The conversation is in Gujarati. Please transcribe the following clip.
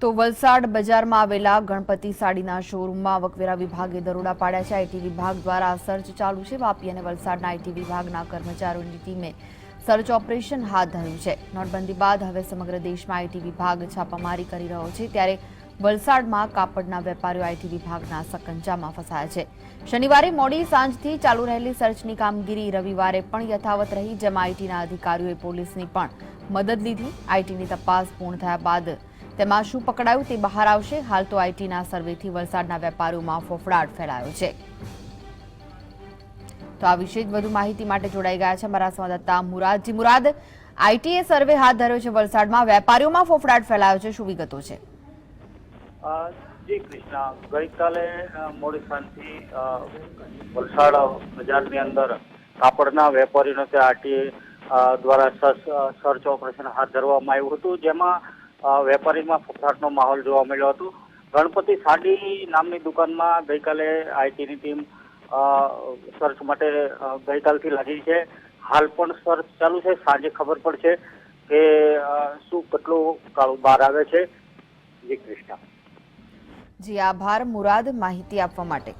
તો વલસાડ બજારમાં આવેલા ગણપતિ સાડીના શોરૂમમાં આવકવેરા વિભાગે દરોડા પાડ્યા છે. આઈટી વિભાગ દ્વારા સર્ચ ચાલુ છે. વાપી અને વલસાડના આઈટી વિભાગના કર્મચારીઓની ટીમે સર્ચ ઓપરેશન હાથ ધર્યું છે. નોટબંધી બાદ હવે સમગ્ર દેશમાં આઈટી વિભાગ છાપામારી કરી રહ્યો છે. ત્યારે વલસાડમાં કાપડના વેપારીઓ આઈટી વિભાગના સકંજામાં ફસાયા છે. શનિવારે મોડી સાંજથી ચાલુ રહેલી સર્ચની કામગીરી રવિવારે પણ યથાવત રહી, જેમાં આઈટીના અધિકારીઓએ પોલીસની પણ મદદ લીધી. આઈટીની તપાસ પૂર્ણ થયા બાદ તેમાં શું પકડાયું તે બહાર આવશે? હાલ તો આઈટીના સર્વેથી વલસાડના વેપારીઓમાં ફોફડાટ ફેલાયો છે. તો આ વિશે જ વધુ માહિતી માટે જોડાઈ ગયા છે અમારા સંવાદદાતા મુરાદજી મુરાદ, આઈટીએ સર્વે હાથ ધર્યો છે વલસાડમાં. વેપારીઓમાં ફોફડાટ ફેલાયો છે. શું વિગતો છે? જી કૃષ્ણા. ગઈકાલે મોડી સાંજથી વલસાડ બજારની અંદર કાપડના વેપારીઓને તે આરટીએ દ્વારા સર્ચ ઓપરેશન હાથ ધરવામાં આવ્યું હતું. જેમાં વેપારીમાં ફફડાટનો માહોલ જોવા મળ્યો હતો. ગણપતિ સાડી નામની દુકાનમાં ગઈકાલે આઈટીની ટીમ સર્ચ માટે ગઈકાલથી લાગી છે. હાલ પણ સર્ચ ચાલુ છે. સાંજે ખબર પડશે કે શું કેટલું કાળું બહાર આવે છે. જી કૃષ્ણ. જી, આભાર. મુરાદ માહિતી આપવા માટે.